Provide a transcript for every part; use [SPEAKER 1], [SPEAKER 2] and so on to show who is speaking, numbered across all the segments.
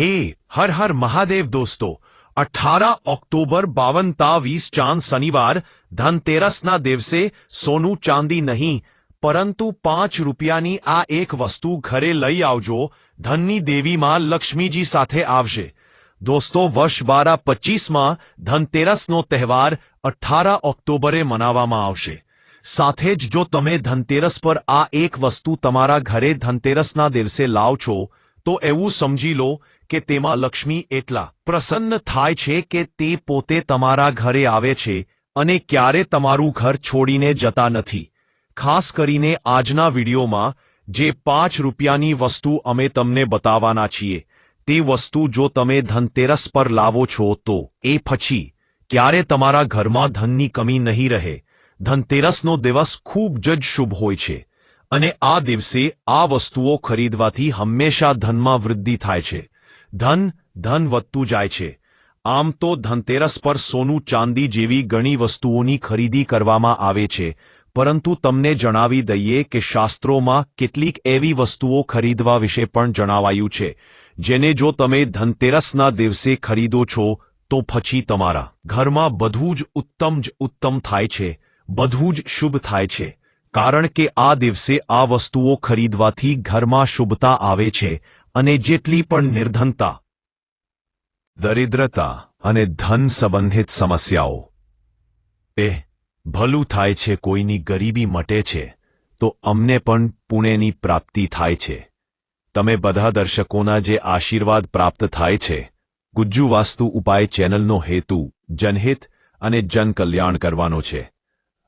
[SPEAKER 1] હે, હર હર મહાદેવ દોસ્તો અઠારહ ઓક્ટોબર બાવન તાવીસ ચાંદ શનિવાર, ધનતેરસના દિવસે સોનું ચાંદી નહીં, પરંતુ પાંચ રૂપિયાની આ એક વસ્તુ ઘરે લઈ આવજો, ધનની દેવીમાં લક્ષ્મીજી સાથે આવશે. દોસ્તો, વર્ષ બારા પચીસમાં ધનતેરસનો તહેવાર અઠ્ઠાર ઓક્ટોબરે મનાવવામાં આવશે. સાથે જ જો તમે ધનતેરસ પર આ એક વસ્તુ તમારા ઘરે ધનતેરસના દિવસે લાવ છો તો એવું સમજી લો કે તેમાં લક્ષ્મી એટલા પ્રસન્ન થાય છે કે તે પોતે તમારા ઘરે આવે છે અને ક્યારે તમારું ઘર છોડીને જતા નથી. ખાસ કરીને આજના વિડીયોમાં, જે પાંચ રૂપિયાની વસ્તુ અમે તમને બતાવવાના છીએ, તે વસ્તુ જો તમે ધનતેરસ પર લાવો છો તો, એ પછી, ક્યારે તમારા ઘરમાં ધનની કમી નહીં રહે. ધનતેરસનો દિવસ ખૂબ જ શુભ હોય છે, અને આ દિવસે આ વસ્તુઓ ખરીદવાથી હંમેશા ધનમાં વૃદ્ધિ થાય છે. ધન ધન વધતું જાય છે. આમ તો ધનતેરસ પર સોનું ચાંદી જેવી ઘણી વસ્તુઓની ખરીદી કરવામાં આવે છે. પરંતુ તમને જણાવી દઈએ કે શાસ્ત્રોમાં કેટલીક એવી વસ્તુઓ ખરીદવા વિશે પણ જણાવાયું છે. જેને જો તમે ધનતેરસના દિવસે ખરીદો છો, તો પછી તમારા ઘરમાં બધું જ ઉત્તમ જ ઉત્તમ થાય છે. બધું જ શુભ થાય છે. કારણ કે આ દિવસે આ વસ્તુઓ ખરીદવાથી ઘરમાં શુભતા આવે છે. અને જેટલી પણ નિર્ધનતા, દરિદ્રતા અને ધન સંબંધિત સમસ્યાઓ, એ ભલું થાય છે, કોઈની ગરીબી મટે છે, તો અમને પણ પુણેની પ્રાપ્તિ થાય છે. તમે બધા દર્શકોના જે આશીર્વાદ પ્રાપ્ત થાય છે, ગુજ્જુ વાસ્તુ ઉપાય ચેનલનો હેતુ જનહિત અને જનકલ્યાણ કરવાનો છે.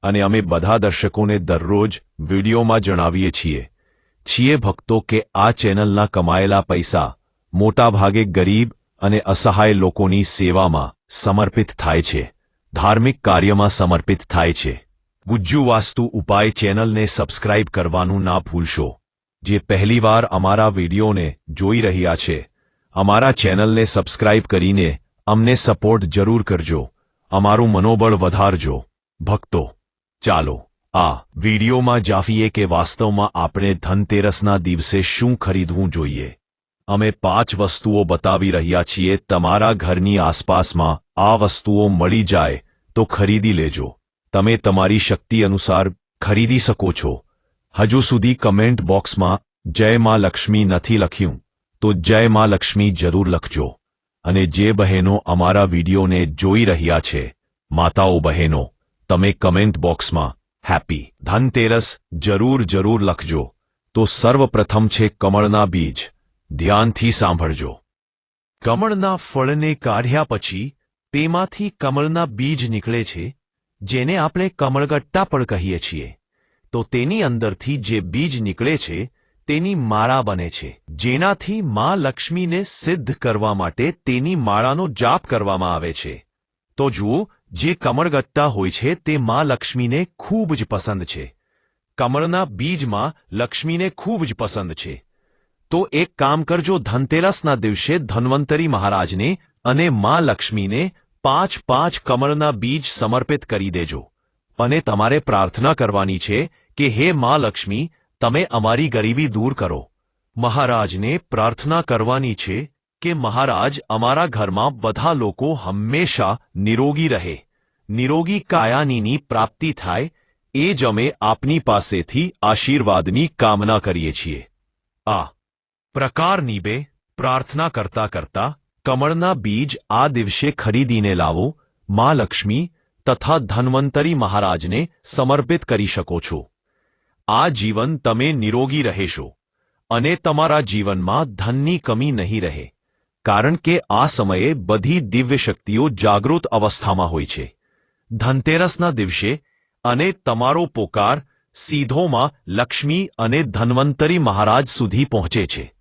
[SPEAKER 1] અને અમે બધા દર્શકોને દરરોજ વિડીયોમાં જણાવીએ છીએ. છીએ ભક્તો કે આ ચેનલના કમાયેલા પૈસા મોટાભાગે ગરીબ અને અસહાય લોકોની સેવામાં સમર્પિત થાય છે. ધાર્મિક કાર્યમાં સમર્પિત થાય છે. ગુજ્જુ વાસ્તુ ઉપાય ચેનલને સબસ્ક્રાઇબ કરવાનું ના ભૂલશો. જે પહેલીવાર અમારા વિડીયોને જોઈ રહ્યા છે, અમારા ચેનલને સબસ્ક્રાઇબ કરીને અમને સપોર્ટ જરૂર કરજો. અમારું મનોબળ વધારજો. ભક્તો, ચાલો. આ વિડીયોમાં જાફીએ કે વાસ્તવમાં આપણે ધનતેરસના દિવસે શું ખરીદવું જોઈએ? અમે પાંચ વસ્તુઓ બતાવી રહ્યા છીએ, તમારા ઘરની આસપાસમાં આ વસ્તુઓ મળી જાય તો ખરીદી લેજો. તમે તમારી શક્તિ અનુસાર ખરીદી શકો છો. હજુ સુધી કમેન્ટ બોક્સમાં જય માં લક્ષ્મી નથી લખ્યું, તો જય માં લક્ષ્મી જરૂર લખજો. અને જે બહેનો અમારા વિડીયોને જોઈ રહ્યા છે, માતાઓ બહેનો, તમે કમેન્ટ બોક્સમાં હેપી ધનતેરસ જરૂર જરૂર લખજો. તો સર્વપ્રથમ છે કમળના બીજ. ધ્યાનથી સાંભળજો. કમળના ફળને કાઢ્યા પછી તેમાંથી કમળના બીજ નીકળે છે, જેને આપણે કમળગટ્ટા પણ કહીએ છીએ. તો તેની અંદરથી જે બીજ નીકળે છે, તેની માળા બને છે. જેનાથી મા લક્ષ્મીને સિદ્ધ કરવા માટે તેની માળાનો જાપ કરવામાં આવે છે. તો જુઓ જે કમળગત્તા હોય છે તે મા લક્ષ્મીને ખૂબ જ પસંદ છે. કમળના બીજમાં લક્ષ્મીને ખૂબ જ પસંદ છે. તો એક કામ કરજો, ધનતેરસના દિવસે ધન્વંતરી મહારાજને અને મા લક્ષ્મીને પાંચ પાંચ કમળના બીજ સમર્પિત કરી દેજો. અને તમારે પ્રાર્થના કરવાની છે કે, હે મા લક્ષ્મી, તમે અમારી ગરીબી દૂર કરો. મહારાજને પ્રાર્થના કરવાની છે કે મહારાજ, અમારા ઘરમાં બધા લોકો હંમેશા નિરોગી રહે. નિરોગી કાયાનીની પ્રાપ્તિ થાય, એ જ અમે આપની પાસેથી આશીર્વાદની કામના કરીએ છીએ. આ પ્રકારની બે પ્રાર્થના કરતા કરતા કમળના બીજ આ દિવસે ખરીદીને લાવો, મા લક્ષ્મી, તથા ધન્વંતરી મહારાજને સમર્પિત કરી શકો છો. આ જીવન તમે નિરોગી રહેશો અને તમારા જીવનમાં ધનની કમી નહીં રહે. કારણ કે આ સમયે બધી દિવ્ય શક્તિઓ જાગૃત અવસ્થામાં હોય છે. ધનતેરસના દિવસે અને તમારો પોકાર સીધોમાં લક્ષ્મી અને ધન્વંતરી મહારાજ સુધી પહોંચે છે.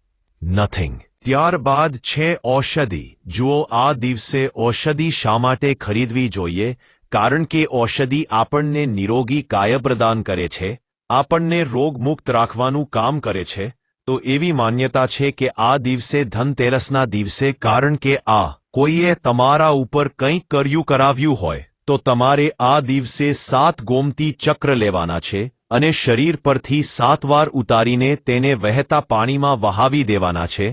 [SPEAKER 1] નથિંગ ત્યારબાદ છે ઔષધિ. જુઓ, આ દિવસે ઔષધિ શા માટે ખરીદવી જોઈએ? કારણ કે ઔષધિ આપણને નિરોગી કાય પ્રદાન કરે છે. આપણને રોગમુક્ત રાખવાનું કામ કરે છે. તો એવી માન્યતા છે કે આ દિવસે ધનતેરસના દિવસે કારણ કે આ કોઈએ તમારા ઉપર કંઈક કર્યું કરાવ્યું હોય, તો તમારે આ દિવસે સાત ગોમતી ચક્ર લેવાના છે અને શરીર પરથી સાત વાર ઉતારીને તેને વહેતા પાણીમાં વહાવી દેવાના છે,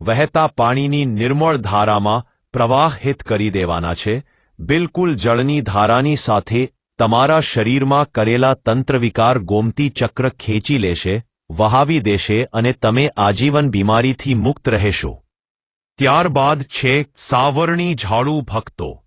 [SPEAKER 1] વહેતા પાણીની નિર્મળ ધારામાં પ્રવાહિત કરી દેવાના છે, બિલકુલ જળની ધારાની સાથે તમારા શરીરમાં કરેલા તંત્રવિકાર ગોમતી ચક્ર ખેંચી લેશે વહાવી દેશે અને તમે આજીવન બીમારીથી મુક્ત રહેશો. ત્યારબાદ છે, સાવરણી ઝાડુ ભક્તો.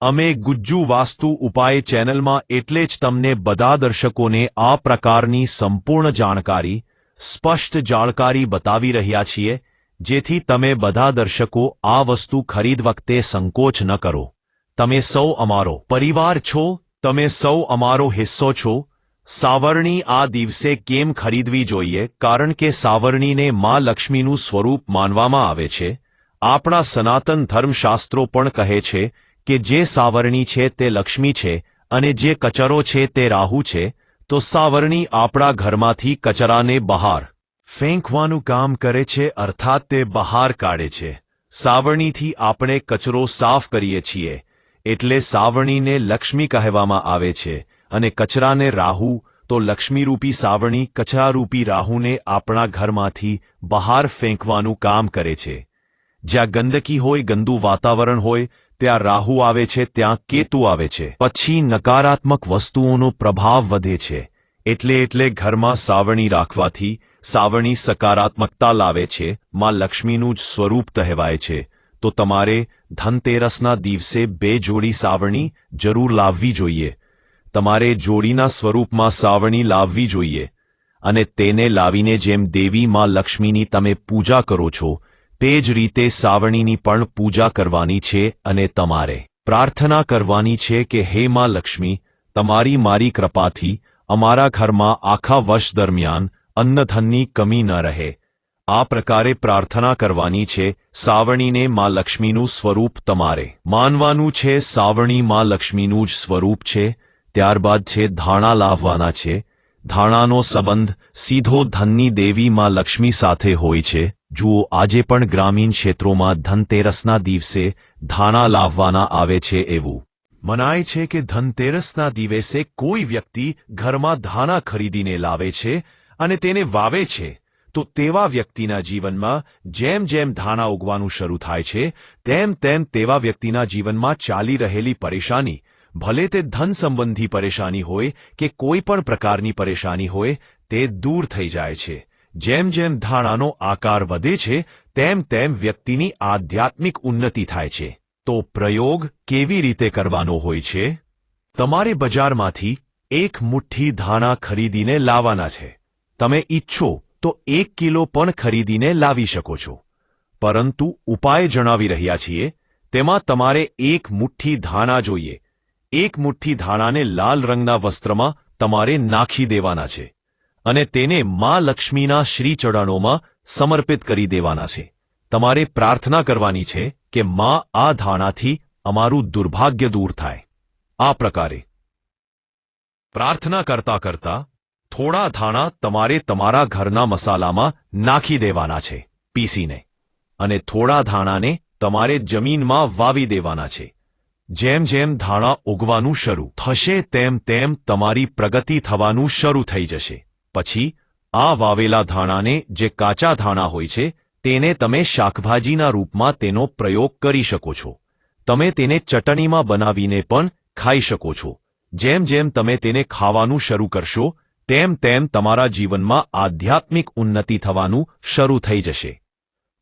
[SPEAKER 1] અમે ગુજ્જુ વાસ્તુ ઉપાય ચેનલમાં એટલે જ તમને બધા દર્શકોને આ પ્રકારની સંપૂર્ણ જાણકારી, સ્પષ્ટ જાણકારી બતાવી રહ્યા છીએ, જેથી તમે બધા દર્શકો આ વસ્તુ ખરીદ વખતે સંકોચ ન કરો. તમે સૌ અમારો પરિવાર છો, તમે સૌ અમારો હિસ્સો છો સાવરણી આ દિવસે કેમ ખરીદવી જોઈએ? કારણ કે સાવરણીને માં લક્ષ્મીનું સ્વરૂપ માનવામાં આવે છે. આપણા સનાતન ધર્મશાસ્ત્રો પણ કહે છે કે જે સાવરણી છે તે લક્ષ્મી છે અને જે કચરો છે તે રાહુ છે. તો સાવરણી આપણા ઘરમાંથી કચરાને બહાર ફેંકવાનું કામ કરે છે અર્થાત તે બહાર કાઢે છે. સાવરણીથી આપણે કચરો સાફ કરીએ છીએ. એટલે સાવરણીને લક્ષ્મી કહેવામાં આવે છે. અને કચરાને રાહુ, તો લક્ષ્મીરૂપી સાવણી કચરારૂપી રાહુને આપણા ઘરમાંથી બહાર ફેંકવાનું કામ કરે છે. જ્યાં ગંદકી હોય, ગંદુ વાતાવરણ હોય, ત્યાં રાહુ આવે છે, ત્યાં કેતુ આવે છે. પછી નકારાત્મક વસ્તુઓનો પ્રભાવ વધે છે. એટલે એટલે ઘરમાં સાવણી રાખવાથી સાવણી સકારાત્મકતા લાવે છે. માં લક્ષ્મીનું જ સ્વરૂપ કહેવાય છે. તો તમારે ધનતેરસના દિવસે બે જોડી સાવણી જરૂર લાવવી જોઈએ. તમારે જોડીના સ્વરૂપમાં સાવણી લાવવી જોઈએ અને તેને લાવીને જેમ દેવી માં લક્ષ્મીની તમે પૂજા કરો છો, તે જ રીતે સાવણીની પણ પૂજા કરવાની છે અને તમારે પ્રાર્થના કરવાની છે કે હે માં લક્ષ્મી, તમારી મારી કૃપાથી અમારા ઘરમાં આખા વર્ષ દરમિયાન અન્નધનની કમી ન રહે. આ પ્રકારે પ્રાર્થના કરવાની છે સાવણીને માં લક્ષ્મીનું સ્વરૂપ તમારે માનવાનું છે સાવણી માં લક્ષ્મીનું જ સ્વરૂપ છે ત્યારબાદ છે ધાણા લાવવાના છે. ધાણાનો સંબંધ સીધો ધનની દેવી માં લક્ષ્મી સાથે હોય છે. જુઓ, આજે પણ ગ્રામીણ ક્ષેત્રોમાં ધનતેરસના દિવસે ધાણા લાવવાના આવે છે એવું મનાય છે કે ધનતેરસના દિવસે કોઈ વ્યક્તિ ઘરમાં ધાણા ખરીદીને લાવે છે અને તેને વાવે છે. તો તેવા વ્યક્તિના જીવનમાં જેમ જેમ ધાણા ઉગવાનું શરૂ થાય છે, તેમ તેમ તેવા વ્યક્તિના જીવનમાં ચાલી રહેલી પરેશાની ભલે તે ધન સંબંધી પરેશાની હોય કે કોઈ પણ પ્રકારની પરેશાની હોય, તે દૂર થઈ જાય છે. જેમ જેમ ધાણાનો આકાર વધે છે, તેમ તેમ વ્યક્તિની આધ્યાત્મિક ઉન્નતિ થાય છે. તો પ્રયોગ કેવી રીતે કરવાનો હોય છે? તમારે બજારમાંથી એક મુઠ્ઠી ધાણા ખરીદીને લાવવાના છે. તમે ઈચ્છો તો એક કિલો પણ ખરીદીને લાવી શકો છો. પરંતુ ઉપાય જણાવી રહ્યા છીએ, તેમાં તમારે એક મુઠ્ઠી ધાણા જોઈએ. એક મુઠ્ઠી ધાણાને લાલ રંગના વસ્ત્રમાં તમારે નાખી દેવાના છે અને તેને મા લક્ષ્મીના શ્રી ચરણોમાં સમર્પિત કરી દેવાના છે. તમારે પ્રાર્થના કરવાની છે કે માં આ ધાણાથી અમારું દુર્ભાગ્ય દૂર થાય. આ પ્રકારે. પ્રાર્થના કરતા કરતા થોડા ધાણા તમારે તમારા ઘરના મસાલામાં નાખી દેવાના છે, પીસીને. અને થોડા ધાણાને તમારે જમીનમાં વાવી દેવાના છે. જેમ જેમ ધાણા ઉગવાનું શરૂ થશે, તેમ તેમ તમારી પ્રગતિ થવાનું શરૂ થઈ જશે. પછી, આ વાવેલા ધાણાને જે કાચા ધાણા હોય છે, તેને તમે શાકભાજીના રૂપમાં તેનો પ્રયોગ કરી શકો છો. તમે તેને ચટણીમાં બનાવીને પણ ખાઈ શકો છો. જેમ જેમ તમે તેને ખાવાનું શરૂ કરશો, તેમ તેમ તમારા જીવનમાં આધ્યાત્મિક ઉન્નતિ થવાનું શરૂ થઈ જશે.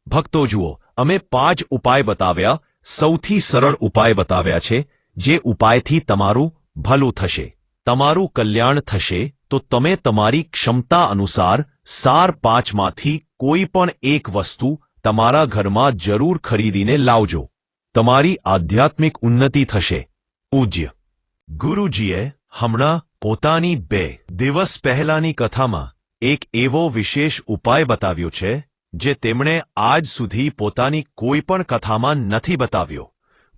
[SPEAKER 1] ભક્તો જુઓ, અમે પાંચ ઉપાય બતાવ્યા સૌથી સરળ ઉપાય બતાવ્યા છે, જે ઉપાયથી તમારું ભલું થશે. તમારું કલ્યાણ થશે તો તમે તમારી ક્ષમતા અનુસાર સાર પાંચમાંથી કોઈ પણ એક વસ્તુ તમારા ઘરમાં જરૂર ખરીદીને લાવજો. તમારી આધ્યાત્મિક ઉન્નતિ થશે. પૂજ્ય. ગુરુજીએ હમણાં પોતાની બે દિવસ પહેલાની કથામાં એક એવો વિશેષ ઉપાય બતાવ્યો છે જે તેમણે આજ સુધી પોતાની કોઈ પણ કથામાં નથી બતાવ્યો.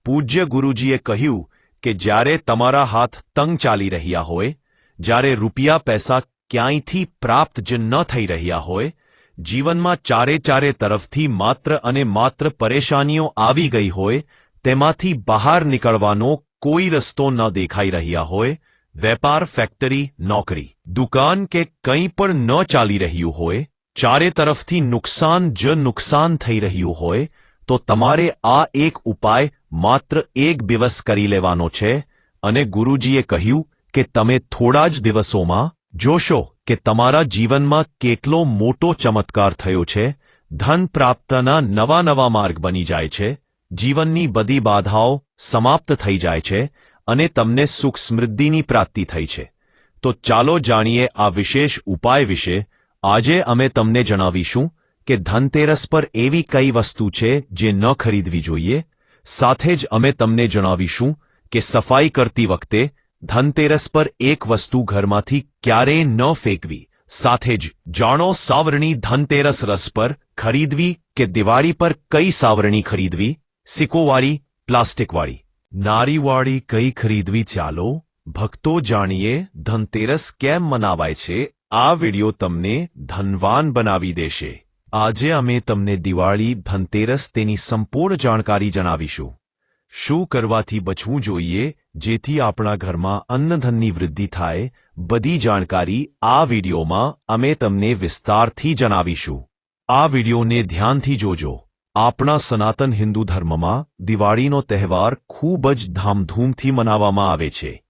[SPEAKER 1] પૂજ્ય ગુરુજીએ કહ્યું કે જ્યારે તમારા હાથ તંગ ચાલી રહ્યા હોય, જ્યારે રૂપિયા પૈસા ક્યાંયથી પ્રાપ્ત જ ન થઈ રહ્યા હોય, જીવનમાં ચારે ચારે તરફથી માત્ર અને માત્ર પરેશાનીઓ આવી ગઈ હોય, તેમાંથી બહાર નીકળવાનો કોઈ રસ્તો ન દેખાઈ રહ્યા હોય, વેપાર, ફેક્ટરી, નોકરી, દુકાન કે કંઈ પણ ન ચાલી રહ્યું હોય ચારે તરફથી નુકસાન જ નુકસાન થઈ રહ્યું હોય, તો તમારે આ એક ઉપાય માત્ર એક દિવસ કરી લેવાનો છે અને ગુરુજીએ કહ્યું કે તમે થોડા જ દિવસોમાં જોશો કે તમારા જીવનમાં કેટલો મોટો ચમત્કાર થયો છે, ધન પ્રાપ્તના નવા નવા માર્ગ બની જાય છે, જીવનની બધી બાધાઓ સમાપ્ત થઈ જાય છે અને તમને સુખ સમૃદ્ધિની પ્રાપ્તિ થઈ છે. તો ચાલો જાણીએ આ વિશેષ ઉપાય વિશે આજે અમે તમને જણાવીશું કે ધનતેરસ પર એવી કઈ વસ્તુ છે જે ન ખરીદવી જોઈએ. સાથે જ અમે તમને જણાવીશું કે સફાઈ કરતી વખતે ધનતેરસ પર એક વસ્તુ ઘરમાંથી ક્યારેય ન ફેંકવી. સાથે જ જાણો સાવરણી ધનતેરસ રસ પર ખરીદવી કે દિવાળી પર કઈ સાવરણી ખરીદવી? સિકોવાળી પ્લાસ્ટિકવાળી. નારીવાળી કઈ ખરીદવી ચાલો? ભક્તો જાણીએ ધનતેરસ કેમ મનાવાય છે? આ વિડિયો તમને ધનવાન બનાવી દેશે. આજે અમે તમને દિવાળી ધનતેરસ તેની સંપૂર્ણ જાણકારી જણાવીશું. શું કરવાથી બચવું જોઈએ, જેથી આપણા ઘરમાં અન્નધનની વૃદ્ધિ થાય, બધી જાણકારી આ વિડિયોમાં અમે તમને વિસ્તારથી જણાવીશું. આ વિડિયોને ધ્યાનથી જોજો. આપણા સનાતન હિન્દુ ધર્મમાં દિવાળીનો તહેવાર ખૂબ જ ધામધૂમથી મનાવવામાં આવે છે.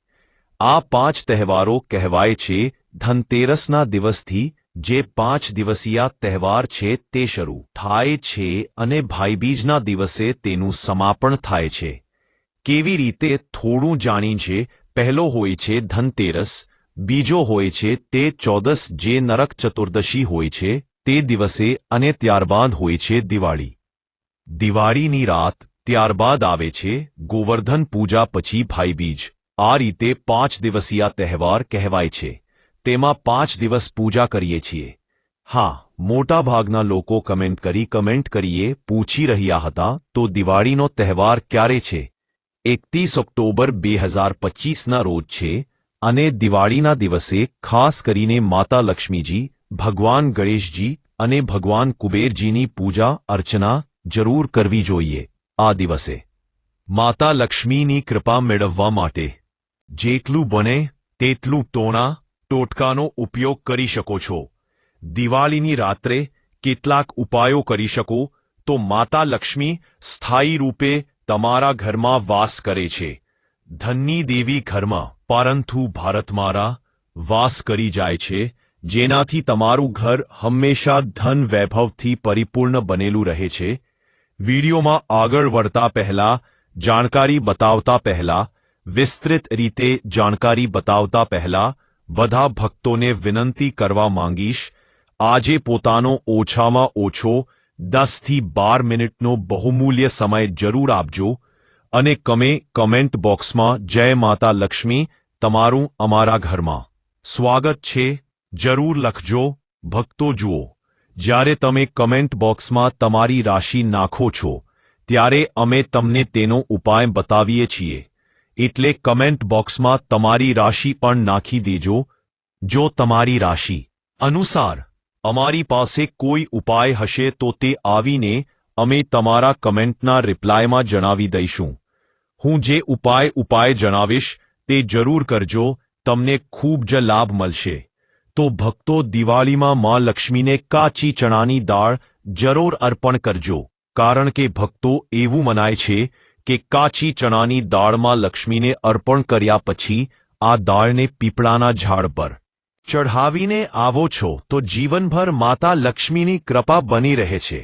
[SPEAKER 1] આ પાંચ તહેવારો કહેવાય છે ધનતેરસના દિવસથી, જે પાંચ દિવસીય તહેવાર છે તે શરૂ થાય છે અને ભાઈબીજના દિવસે તેનું સમાપન થાય છે. કેવી રીતે થોડું જાણી છે, પહેલો હોય છે ધનતેરસ, બીજો હોય છે તે ચૌદસ જે નરક ચતુર્દશી હોય છે તે દિવસે અને ત્યારબાદ હોય છે દિવાળી. દિવાળીની રાત ત્યારબાદ આવે છે, ગોવર્ધન પૂજા પછી ભાઈબીજ. આ રીતે પાંચ દિવસીય તહેવાર કહેવાય છે. તેમાં પાંચ દિવસ પૂજા કરીએ છીએ. હા, મોટાભાગના લોકો કમેન્ટ કરી કમેન્ટ કરીએ પૂછી રહ્યા હતા, તો દિવાળીનો તહેવાર ક્યારે છે? એકતીસ ઓક્ટોબર બે હજાર પચીસના રોજ છે, અને દિવાળીના દિવસે ખાસ કરીને માતા લક્ષ્મીજી, ભગવાન ગણેશજી અને ભગવાન કુબેરજીની પૂજા, અર્ચના જરૂર કરવી જોઈએ આ દિવસે. માતા લક્ષ્મીની કૃપા મેળવવા માટે જેટલું બને, તેટલું તોણા ટોટકાનો ઉપયોગ કરી શકો છો. દિવાળીની રાત્રે કેટલાક ઉપાયો કરી શકો, તો માતા લક્ષ્મી સ્થાયી રૂપે તમારા ઘરમાં વાસ કરે છે. ધનની દેવી ઘરમાં, પરંતુ ભારતમારા વાસ કરી જાય છે, જેનાથી તમારું ઘર હંમેશા ધન વૈભવથી પરિપૂર્ણ બનેલું રહે છે. વિડીયોમાં આગળ વળતા પહેલા, જાણકારી બતાવતા પહેલા વિસ્તૃત રીતે જાણકારી બતાવતા પહેલા બધા ભક્તોને વિનંતી કરવા માંગીશ, આજે પોતાનો ઓછામાં ઓછો દસથી બાર મિનિટનો બહુમૂલ્ય સમય જરૂર આપજો અને કમે કમેન્ટ બોક્સમાં જય માતા લક્ષ્મી તમારું અમારા ઘરમાં. સ્વાગત છે, જરૂર લખજો, ભક્તો જુઓ, જ્યારે તમે કમેન્ટ બોક્સમાં તમારી રાશિ નાખો છો, ત્યારે અમે તમને તેનો ઉપાય બતાવીએ છીએ. એટલે કમેન્ટ બોક્સમાં તમારી રાશિ પણ નાખી દેજો. જો તમારી રાશિ અનુસાર અમારી પાસે કોઈ ઉપાય હશે તો તે આવીને અમે તમારા કમેન્ટના રિપ્લાયમાં જણાવી દઈશું. હું જે ઉપાય ઉપાય જણાવીશ તે જરૂર કરજો, તમને ખૂબ જ લાભ મળશે. તો ભક્તો દિવાળીમાં માં લક્ષ્મીને કાચી ચણાની દાળ જરૂર અર્પણ કરજો, કારણ કે ભક્તો એવું મનાય છે કે કાચી ચણાની દાળમાં લક્ષ્મીને અર્પણ કર્યા પછી આ દાળને પીપળાના ઝાડ પર ચઢાવીને આવો છો તો જીવનભર માતા લક્ષ્મીની કૃપા બની રહે છે.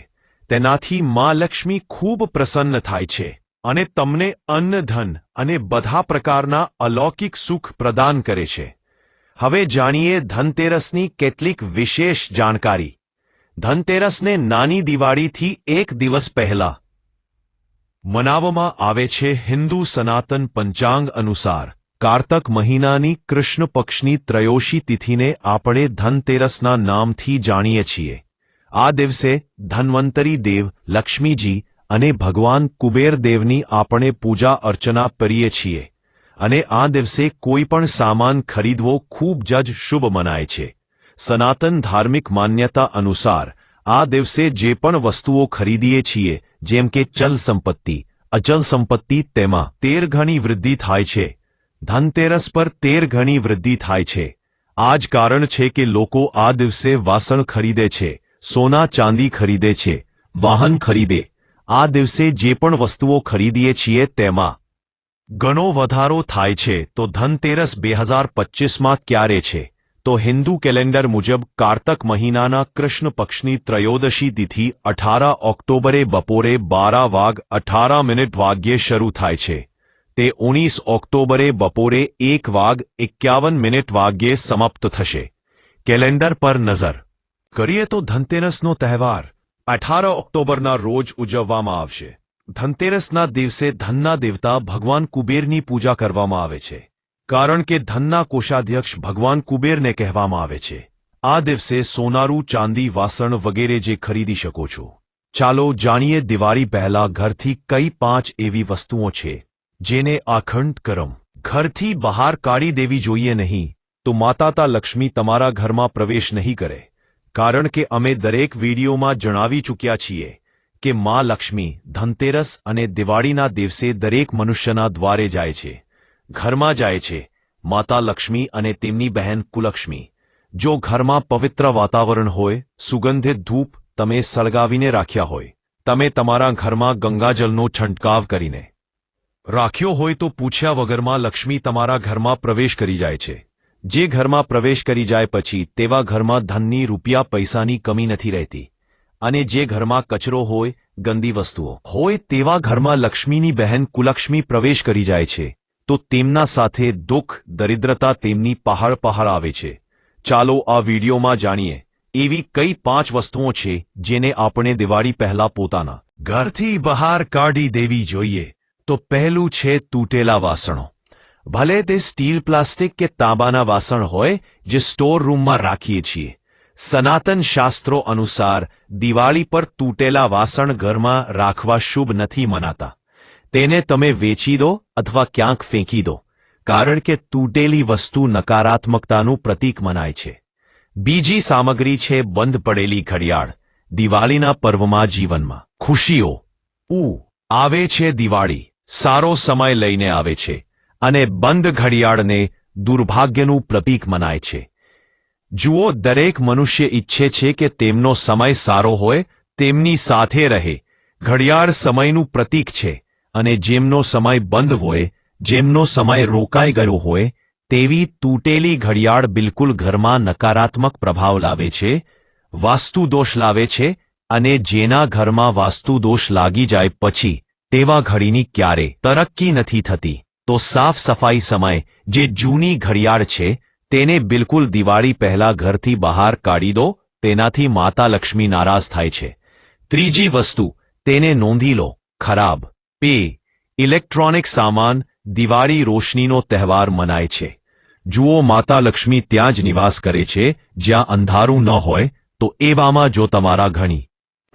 [SPEAKER 1] તેનાથી મા લક્ષ્મી ખૂબ પ્રસન્ન થાય છે અને તમને અન્ન, ધન અને બધા પ્રકારના અલૌકિક સુખ પ્રદાન કરે છે. હવે જાણીએ ધનતેરસની કેટલીક વિશેષ જાણકારી. ધનતેરસને નાની દિવાળીથી એક દિવસ પહેલા મનાવવામાં આવે છે હિન્દુ સનાતન પંચાંગ અનુસાર. કાર્તક મહિનાની કૃષ્ણ પક્ષની ત્રયોશી તિથિને આપણે ધનતેરસના નામથી જાણીએ છીએ. આ દિવસે ધન્વંતરી દેવ, લક્ષ્મીજી અને ભગવાન કુબેર દેવની આપણે પૂજા અર્ચના કરીએ છીએ. અને આ દિવસે કોઈ પણ સામાન ખરીદવો ખૂબ જ શુભ મનાય છે. સનાતન ધાર્મિક માન્યતા અનુસાર આ દિવસે જે પણ વસ્તુઓ ખરીદીએ છીએ જેમ કે ચલ સંપત્તિ, અચલ સંપત્તિ તેમાં તેર ઘણી વૃદ્ધિ થાય છે. ધનતેરસ પર તેર ઘણી વૃદ્ધિ થાય છે. આ જ કારણ છે કે લોકો આ દિવસે વાસણ ખરીદે છે, સોના ચાંદી ખરીદે છે, વાહન ખરીદે. આ દિવસે જે પણ વસ્તુઓ ખરીદીએ છીએ તેમાં ઘણો વધારો થાય છે. તો ધનતેરસ બે હજાર પચીસમાં ક્યારે છે? તો હિન્દુ કેલેન્ડર મુજબ કારતક મહિનાના કૃષ્ણ પક્ષની ત્રયોદશી તિથિ અઠાર ઓક્ટોબરે બપોરે બારા વાગ અઠાર મિનિટ વાગ્યે શરૂ થાય છે. તે ઓગણીસ ઓક્ટોબરે બપોરે એક વાગ એકાવન મિનિટ વાગ્યે સમાપ્ત થશે. કેલેન્ડર પર નજર. કરીએ તો ધનતેરસનો તહેવાર. અઠાર ઓક્ટોબરના રોજ ઉજવવામાં આવશે. ધનતેરસના દિવસે ધનના દેવતા ભગવાન કુબેરની પૂજા કરવામાં આવે છે. કારણ કે ધનના કોષાધ્યક્ષ ભગવાન કુબેરને કહેવામાં આવે છે, આ દિવસે સોનારું, ચાંદી, વાસણ વગેરે જે ખરીદી શકો છો. ચાલો જાણીએ દિવાળી પહેલા ઘરથી કઈ પાંચ એવી વસ્તુઓ છે, જેને આખંડ કરમ, ઘરથી બહાર કાઢી દેવી જોઈએ નહીં, તો માતાતા લક્ષ્મી તમારા ઘરમાં પ્રવેશ નહીં કરે. કારણ કે અમે દરેક વિડીયોમાં જણાવી ચૂક્યા છીએ કે માં લક્ષ્મી ધનતેરસ અને દિવાળીના દિવસે દરેક મનુષ્યના દ્વારે જાય છે. ઘરમાં જાય છે, માતા લક્ષ્મી અને તેમની બહેન કુલક્ષ્મી. જો ઘરમાં પવિત્ર વાતાવરણ હોય સુગંધિત ધૂપ તમે સળગાવીને રાખ્યા હોય, તમે તમારા ઘરમાં ગંગાજલનો છંટકાવ કરીને રાખ્યો હોય તો પૂછ્યા વગરમાં લક્ષ્મી તમારા ઘરમાં પ્રવેશ કરી જાય છે. જે ઘરમાં પ્રવેશ કરી જાય પછી તેવા ઘરમાં ધનની રૂપિયા પૈસાની કમી નથી રહેતી. અને જે ઘરમાં કચરો હોય, ગંદી વસ્તુઓ હોય તેવા ઘરમાં લક્ષ્મીની બહેન કુલક્ષ્મી પ્રવેશ કરી જાય છે. તો તેમના સાથે દુઃખ, દરિદ્રતા તેમની પહાડ પહાડ આવે છે. ચાલો આ વિડીયોમાં જાણીએ, એવી કઈ પાંચ વસ્તુઓ છે જેને આપણે દિવાળી પહેલા પોતાના ઘરથી બહાર કાઢી દેવી જોઈએ? તો પહેલું છે તૂટેલા વાસણો. ભલે તે સ્ટીલ, પ્લાસ્ટિક કે તાંબાના વાસણ હોય, જે સ્ટોર રૂમમાં રાખીએ છીએ. સનાતન શાસ્ત્રો અનુસાર દિવાળી પર તૂટેલા વાસણ ઘરમાં રાખવા શુભ નથી મનાતા. તેને તમે વેચી દો અથવા ક્યાંક ફેંકી દો, કારણ કે તૂટેલી વસ્તુ નકારાત્મકતાનું પ્રતીક મનાય છે. બીજી સામગ્રી છે બંધ પડેલી ઘડિયાળ, દિવાળીના પર્વમાં જીવનમાં. ખુશીઓ. ઉ આવે છે દિવાળી. સારો સમય લઈને આવે છે અને બંધ ઘડિયાળને દુર્ભાગ્યનું પ્રતીક મનાય છે. જુઓ, દરેક મનુષ્ય ઈચ્છે છે કે તેમનો સમય સારો હોય, તેમની સાથે રહે. ઘડિયાળ સમયનું પ્રતીક છે. અને જેમનો સમય બંધ હોય, જેમનો સમય રોકાઈ ગયો હોય, તેવી તૂટેલી ઘડિયાળ બિલકુલ ઘરમાં નકારાત્મક પ્રભાવ લાવે છે વાસ્તુ દોષ લાવે છે અને જેના ઘરમાં વાસ્તુ દોષ લાગી જાય પછી, તેવા ઘડીની ક્યારે તરક્કી નથી થતી. તો સાફ સફાઈ સમય, જે જૂની ઘડિયાળ છે, તેને બિલકુલ દિવાળી પહેલા ઘરથી બહાર કાઢી દો, તેનાથી માતા લક્ષ્મી નારાજ થાય છે. ત્રીજી વસ્તુ, તેને નોંધી લો, ખરાબ. પે ઇલેક્ટ્રોનિક સામાન દિવાળી રોશનીનો તહેવાર મનાય છે. જુઓ, માતા લક્ષ્મી ત્યાં જ નિવાસ કરે છે. જ્યાં અંધારું ન હોય, તો એવામાં જો તમારા ઘણી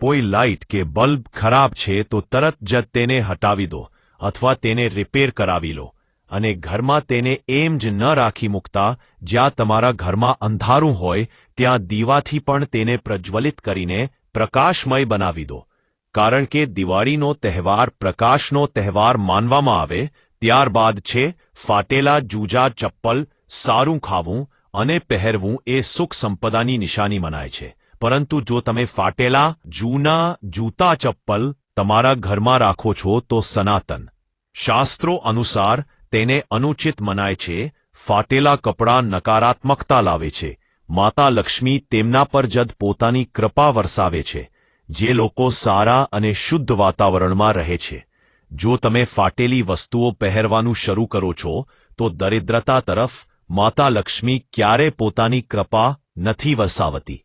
[SPEAKER 1] કોઈ લાઇટ કે બલ્બ ખરાબ છે, તો તરત જ તેને હટાવી દો અથવા તેને રિપેર કરાવી લો અને ઘરમાં તેને એમ જ ન રાખી મૂકતા જ્યાં તમારા ઘરમાં અંધારું હોય, ત્યાં દીવાથી પણ તેને પ્રજ્વલિત કરીને પ્રકાશમય બનાવી દો. કારણ કે દિવાળીનો તહેવાર પ્રકાશનો તહેવાર માનવામાં આવે, ત્યારબાદ છે, ફાટેલા જૂજા, ચપ્પલ, સારું ખાવું અને પહેરવું એ સુખ સંપદાની નિશાની મનાય છે. પરંતુ જો તમે ફાટેલા જૂના જૂતા ચપ્પલ તમારા ઘરમાં રાખો છો તો સનાતન. શાસ્ત્રો અનુસાર તેને અનુચિત મનાય છે, ફાટેલા કપડાં નકારાત્મકતા લાવે છે. માતા લક્ષ્મી તેમના પર જદ પોતાની કૃપા વરસાવે છે. જે લોકો સારા અને શુદ્ધ વાતાવરણમાં રહે છે. જો તમે ફાટેલી વસ્તુઓ પહેરવાનું શરૂ કરો છો, તો દરિદ્રતા તરફ માતા લક્ષ્મી ક્યારે પોતાની કૃપા નથી વસાવતી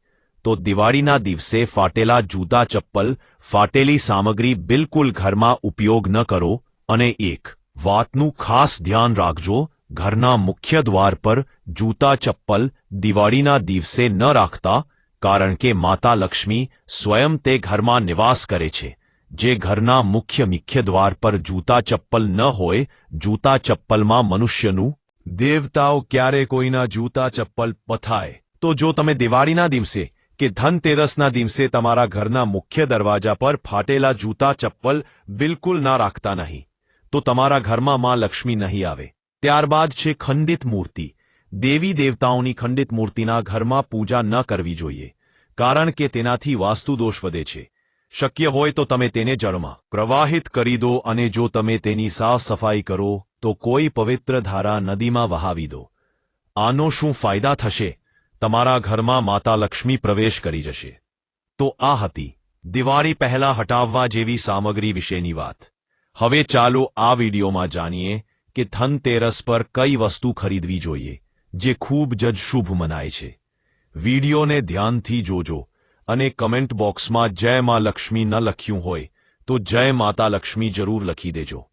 [SPEAKER 1] તો દિવાળીના દિવસે ફાટેલા જૂતા ચપ્પલ, ફાટેલી સામગ્રી બિલકુલ ઘરમાં ઉપયોગ ન કરો અને એક વાતનું ખાસ ધ્યાન રાખજો, ઘરના મુખ્ય દ્વાર પર જૂતા ચપ્પલ દિવાળીના દિવસે ન રાખતા કારણ કે માતા લક્ષ્મી સ્વયં તે ઘરમાં નિવાસ કરે છે, જે ઘરના મુખ્ય મુખ્ય દ્વાર પર જૂતા ચપ્પલ ન હોય, જૂતા ચપ્પલમાં મનુષ્યનું દેવતાઓ ક્યારે કોઈના જૂતા ચપ્પલ પથાય. તો જો તમે દિવાળીના દિવસે કે ધનતેરસના દિવસે તમારા ઘરના મુખ્ય દરવાજા પર ફાટેલા જૂતા ચપ્પલ બિલકુલ ના રાખતા નહીં, તો તમારા ઘરમાં માં લક્ષ્મી નહીં આવે. ત્યારબાદ છે ખંડિત મૂર્તિ દેવી દેવતાઓની ખંડિત મૂર્તિના ઘરમાં પૂજા ન કરવી જોઈએ, કારણ કે તેનાથી વાસ્તુદોષ વધે છે. શક્ય હોય તો તમે તેને જળમાં પ્રવાહિત કરી દો અને જો તમે તેની સાફ સફાઈ કરો, તો કોઈ પવિત્ર ધારા નદીમાં વહાવી દો. આનો શું ફાયદા થશે? તમારા ઘરમાં માતા લક્ષ્મી પ્રવેશ કરી જશે. તો આ હતી દિવાળી પહેલા હટાવવા જેવી સામગ્રી વિશેની વાત. હવે ચાલો આ વિડીયોમાં જાણીએ કે ધનતેરસ પર કઈ વસ્તુ ખરીદવી જોઈએ. જે ખૂબ જ શુભ મનાય છે. વિડીયોને ધ્યાનથી જોજો અને કમેન્ટ બોક્સમાં જય માં લક્ષ્મી ન લખ્યું હોય તો જય માતા લક્ષ્મી જરૂર લખી દેજો.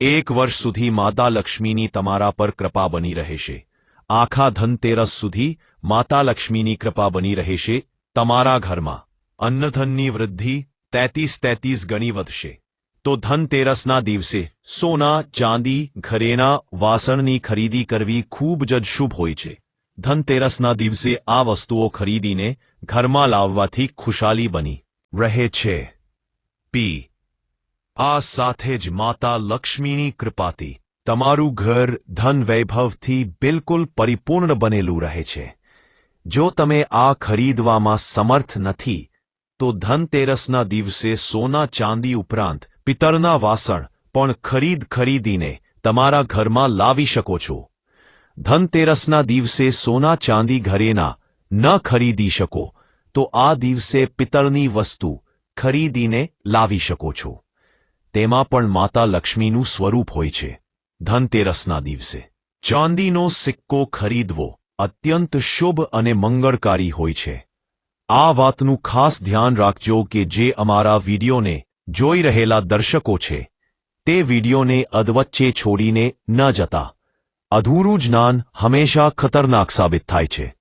[SPEAKER 1] એક વર્ષ સુધી માતા લક્ષ્મીની તમારા પર કૃપા બની રહેશે. આખા ધનતેરસ સુધી માતા લક્ષ્મીની કૃપા બની રહેશે તમારા ઘરમાં. અન્નધનની વૃદ્ધિ તેતીસ તેતીસ ગણી વધશે. તો ધનતેરસના દિવસે સોના, ચાંદી, ઘરેણા, વાસણની ખરીદી કરવી ખૂબ જ શુભ હોય છે. ધનતેરસના દિવસે આ વસ્તુઓ ખરીદીને ઘરમાં લાવવાથી ખુશાલી બની રહે છે. પી. આ સાથે જ માતા લક્ષ્મીની કૃપાથી તમારું ઘર ધન વૈભવથી બિલકુલ પરિપૂર્ણ બનેલું રહે છે. જો તમે આ ખરીદવામાં સમર્થ નથી, તો ધનતેરસના દિવસે સોના, ચાંદી ઉપરાંત પિત્તરના વાસણ પણ ખરીદ ખરીદીને તમારા ઘરમાં લાવી શકો છો. ધનતેરસના દિવસે સોના ચાંદી ઘરેના ન ખરીદી શકો, તો આ દિવસે પિત્તળની વસ્તુ ખરીદીને લાવી શકો છો. તેમાં પણ માતા લક્ષ્મીનું સ્વરૂપ હોય છે. ધનતેરસના દિવસે ચાંદીનો સિક્કો ખરીદવો અત્યંત શુભ અને મંગળકારી હોય છે. આ વાતનું ખાસ ધ્યાન રાખજો કે જે અમારા વિડીયોને જોઈ રહેલા દર્શકો છે. તે વિડીયોને અધવચ્ચે છોડીને ન જતા. અધૂરું જ્ઞાન હંમેશા ખતરનાક સાબિત થાય છે.